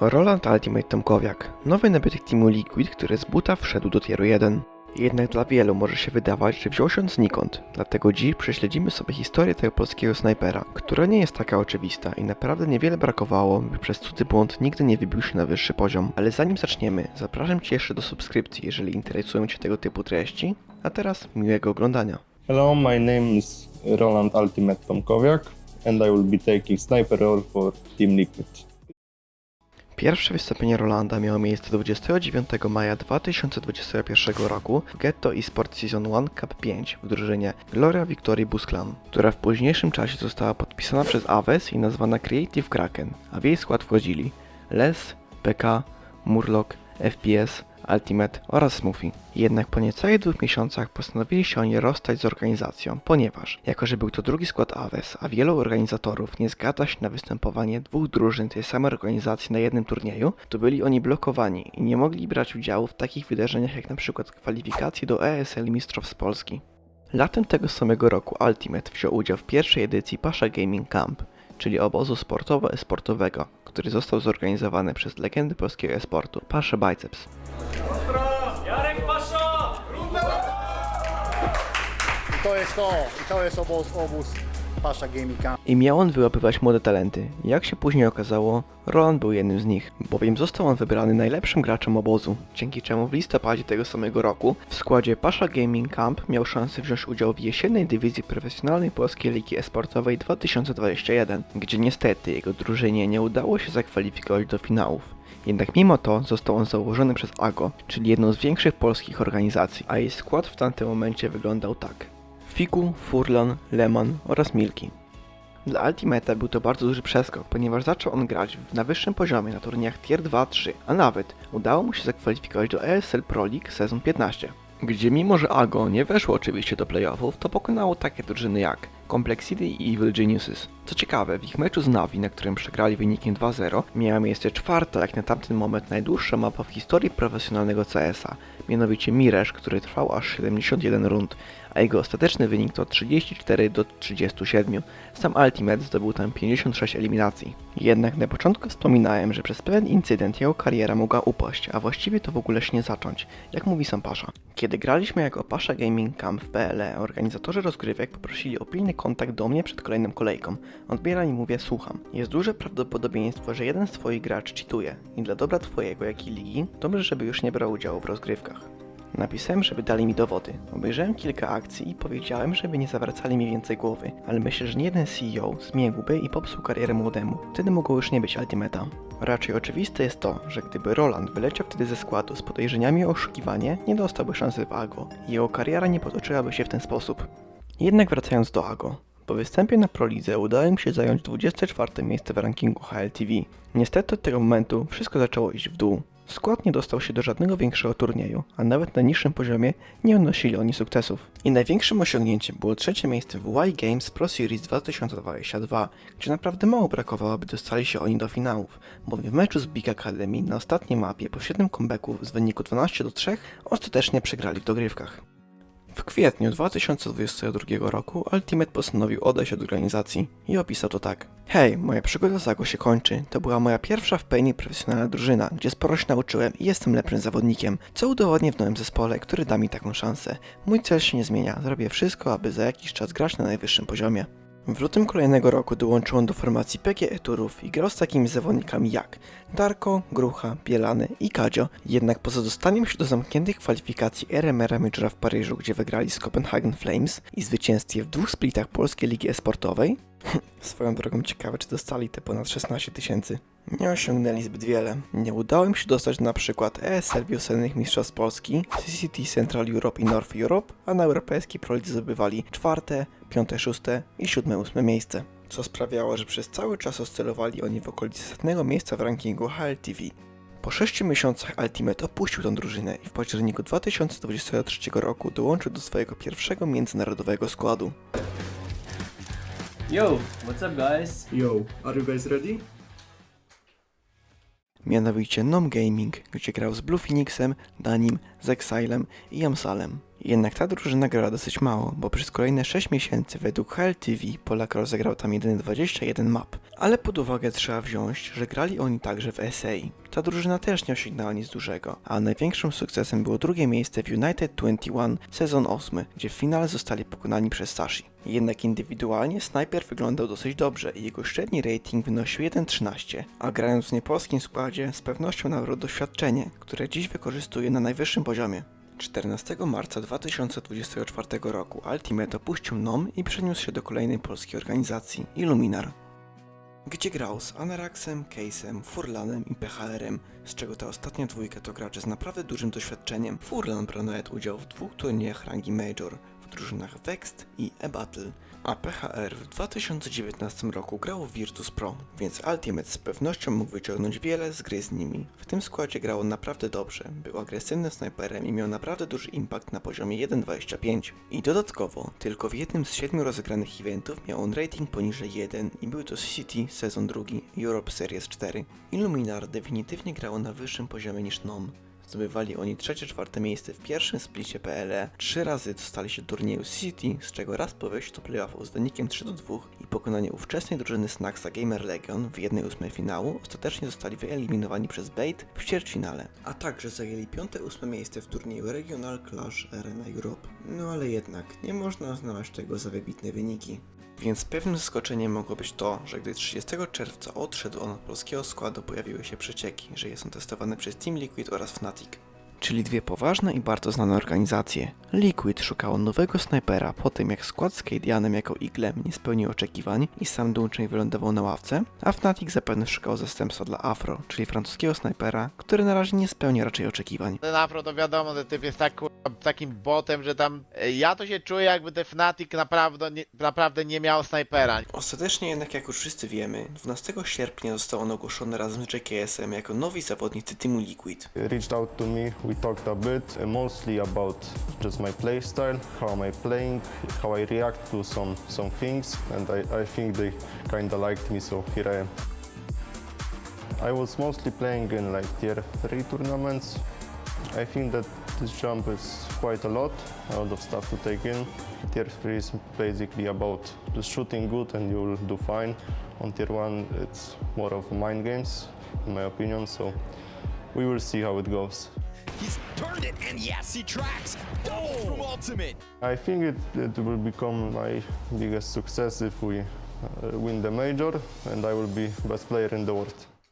Roland Ultimate Tomkowiak, nowy nabytek teamu Liquid, który z buta wszedł do tieru 1. Jednak dla wielu może się wydawać, że wziął się on znikąd, dlatego dziś prześledzimy sobie historię tego polskiego snajpera, która nie jest taka oczywista i naprawdę niewiele brakowało, by przez cudzy błąd nigdy nie wybił się na wyższy poziom. Ale zanim zaczniemy, zapraszam Cię jeszcze do subskrypcji, jeżeli interesują Cię tego typu treści, a teraz miłego oglądania. Hello, my name is Roland Ultimate Tomkowiak, and I will be taking sniper role for Team Liquid. Pierwsze wystąpienie Rolanda miało miejsce 29 maja 2021 roku w Ghetto eSport Season 1 Cup 5 w drużynie Gloria Victory Busklan, która w późniejszym czasie została podpisana przez Aves i nazwana Creative Kraken, a w jej skład wchodzili Les, PK, Murloc, FPS, Ultimate oraz Smoothie. Jednak po niecałych dwóch miesiącach postanowili się oni rozstać z organizacją, ponieważ, jako że był to drugi skład Aves, a wielu organizatorów nie zgadza się na występowanie dwóch drużyn tej samej organizacji na jednym turnieju, to byli oni blokowani i nie mogli brać udziału w takich wydarzeniach jak przykład kwalifikacje do ESL Mistrzostw Polski. Latem tego samego roku Ultimate wziął udział w pierwszej edycji Pasha Gaming Camp, czyli obozu sportowo-esportowego, który został zorganizowany przez legendy polskiego esportu Pasha Biceps. Jarek Pasza! I to jest to, i to jest obóz, obóz Pasza Gaming Camp. I miał on wyłapywać młode talenty. Jak się później okazało, Roland był jednym z nich, bowiem został on wybrany najlepszym graczem obozu, dzięki czemu w listopadzie tego samego roku w składzie Pasha Gaming Camp miał szansę wziąć udział w jesiennej dywizji profesjonalnej Polskiej Ligi Esportowej 2021, gdzie niestety jego drużynie nie udało się zakwalifikować do finałów. Jednak mimo to został on założony przez AGO, czyli jedną z większych polskich organizacji, a jej skład w tamtym momencie wyglądał tak. Fiku, Furlan, Leman oraz Milki. Dla Ultimata był to bardzo duży przeskok, ponieważ zaczął on grać na wyższym poziomie na turniejach Tier 2-3, a nawet udało mu się zakwalifikować do ESL Pro League sezon 15. Gdzie mimo, że AGO nie weszło oczywiście do playoffów, to pokonało takie drużyny jak Complexity i Evil Geniuses. Co ciekawe, w ich meczu z Navi, na którym przegrali wynikiem 2-0, miała miejsce czwarta, jak na tamten moment najdłuższa mapa w historii profesjonalnego CS-a, mianowicie Mirage, który trwał aż 71 rund, a jego ostateczny wynik to 34 do 37. Sam Ultimate zdobył tam 56 eliminacji. Jednak na początku wspominałem, że przez pewien incydent jego kariera mogła upaść, a właściwie to w ogóle się nie zacząć, jak mówi sam Pasza. Kiedy graliśmy jako Pasha Gaming Camp w PLE, organizatorzy rozgrywek poprosili o pilny kontakt do mnie przed kolejną kolejką. Odbieram i mówię, słucham. Jest duże prawdopodobieństwo, że jeden z twoich graczy cheatuje i dla dobra twojego, jak i ligi, dobrze, żeby już nie brał udziału w rozgrywkach. Napisałem, żeby dali mi dowody. Obejrzałem kilka akcji i powiedziałem, żeby nie zawracali mi więcej głowy, ale myślę, że nie jeden CEO zmiękłby i popsuł karierę młodemu. Wtedy mogło już nie być Ultimata. Raczej oczywiste jest to, że gdyby Roland wyleciał wtedy ze składu z podejrzeniami o oszukiwanie, nie dostałby szansy w AGO jego kariera nie potoczyłaby się w ten sposób. Jednak wracając do AGO. Po występie na Prolidze udało mi się zająć 24 miejsce w rankingu HLTV. Niestety od tego momentu wszystko zaczęło iść w dół. Skład nie dostał się do żadnego większego turnieju, a nawet na niższym poziomie nie odnosili oni sukcesów. I największym osiągnięciem było trzecie miejsce w Y Games Pro Series 2022, gdzie naprawdę mało brakowało, by dostali się oni do finałów, bowiem w meczu z Big Academy na ostatniej mapie po 7 comebacków z wyniku 12 do 3 ostatecznie przegrali w dogrywkach. W kwietniu 2022 roku Ultimate postanowił odejść od organizacji i opisał to tak. Hej, moja przygoda z AGO się kończy. To była moja pierwsza w pełni profesjonalna drużyna, gdzie sporo się nauczyłem i jestem lepszym zawodnikiem, co udowodnię w nowym zespole, który da mi taką szansę. Mój cel się nie zmienia, zrobię wszystko, aby za jakiś czas grać na najwyższym poziomie. W lutym kolejnego roku dołączył on do formacji PGE Turów i grał z takimi zawodnikami jak Darko, Grucha, Bielany i Kadzio, jednak poza dostaniem się do zamkniętych kwalifikacji RMR Majora w Paryżu, gdzie wygrali z Copenhagen Flames i zwycięstwie w dwóch splitach Polskiej Ligi Esportowej, swoją drogą ciekawe czy dostali te ponad 16 tysięcy, nie osiągnęli zbyt wiele. Nie udało im się dostać na przykład ESL wiosennych Mistrzostw Polski, CCT Central Europe i North Europe, a na europejskiej prolidze zdobywali czwarte, piąte, szóste i siódme, ósme miejsce. Co sprawiało, że przez cały czas oscylowali oni w okolicy setnego miejsca w rankingu HLTV. Po 6 miesiącach Ultimate opuścił tę drużynę i w październiku 2023 roku dołączył do swojego pierwszego międzynarodowego składu. Yo, what's up guys? Yo, are you guys ready? mianowicie Nom Gaming, gdzie grał z Blue Phoenixem, Danim, z Exilem i Amsalem. Jednak ta drużyna grała dosyć mało, bo przez kolejne 6 miesięcy według HLTV Polak rozegrał tam jedynie 21 map. Ale pod uwagę trzeba wziąć, że grali oni także w SA. Ta drużyna też nie osiągnęła nic dużego, a największym sukcesem było drugie miejsce w United 21 sezon 8, gdzie w finale zostali pokonani przez Sashi. Jednak indywidualnie Sniper wyglądał dosyć dobrze i jego średni rating wynosił 1.13, a grając w niepolskim składzie z pewnością nabrał doświadczenie, które dziś wykorzystuje na najwyższym poziomie. 14 marca 2024 roku Ultimate opuścił NOM i przeniósł się do kolejnej polskiej organizacji Illuminar gdzie grał z Anaraxem, Case'em, Furlanem i PHR-em, z czego ta ostatnia dwójka to gracze z naprawdę dużym doświadczeniem. Furlan brał nawet udział w dwóch turniejach rangi Major, drużynach Vext i E-Battle, a PHR w 2019 roku grał w Virtus Pro, więc Ultimate z pewnością mógł wyciągnąć wiele z gry z nimi. W tym składzie grał on naprawdę dobrze, był agresywnym snajperem i miał naprawdę duży impact na poziomie 1.25. I dodatkowo, tylko w jednym z siedmiu rozegranych eventów miał on rating poniżej 1 i był to City sezon drugi Europe Series 4. Illuminar definitywnie grało na wyższym poziomie niż NOM. Zdobywali oni trzecie, czwarte miejsce w pierwszym splicie PLE, trzy razy dostali się do turnieju City, z czego raz po wejściu do playoffów z wynikiem 3 do 2 i pokonanie ówczesnej drużyny Snacksa Gamer Legion w 1-8 finału, ostatecznie zostali wyeliminowani przez Bait w ćwierćfinale, a także zajęli piąte, ósme miejsce w turnieju Regional Clash Arena Europe. No ale jednak, nie można uznawać tego za wybitne wyniki. Więc pewnym zaskoczeniem mogło być to, że gdy 30 czerwca odszedł on od polskiego składu, pojawiły się przecieki, że jest on testowany przez Team Liquid oraz Fnatic. Czyli dwie poważne i bardzo znane organizacje. Liquid szukało nowego snajpera po tym, jak skład z Cadianem jako Iglem nie spełnił oczekiwań i sam Dunczej wylądował na ławce, a Fnatic zapewne szukał zastępstwa dla Afro, czyli francuskiego snajpera, który na razie nie spełnia raczej oczekiwań. Ten Afro to wiadomo, że typ jest tak, takim botem, że tam... e, Ja to się czuję jakby ten Fnatic naprawdę nie, naprawdę nie miał snajpera. Ostatecznie jednak, jak już wszyscy wiemy, 12 sierpnia został on ogłoszony razem z JKS-em jako nowi zawodnicy teamu Liquid. reached out to me. We talked a bit, uh, mostly about just my play style, how am I playing, how I react to some some things, and I, I think they kind of liked me, so here I am. I was mostly playing in like tier 3 tournaments. I think that this jump is quite a lot, a lot of stuff to take in. Tier 3 is basically about just shooting good and you'll do fine. On tier 1 it's more of mind games, in my opinion, so we will see how it goes. He's turned it, and yes, he tracks. Double from Ultimate. I think it, it will become my biggest success if we uh, win the major and I will be best player in the world.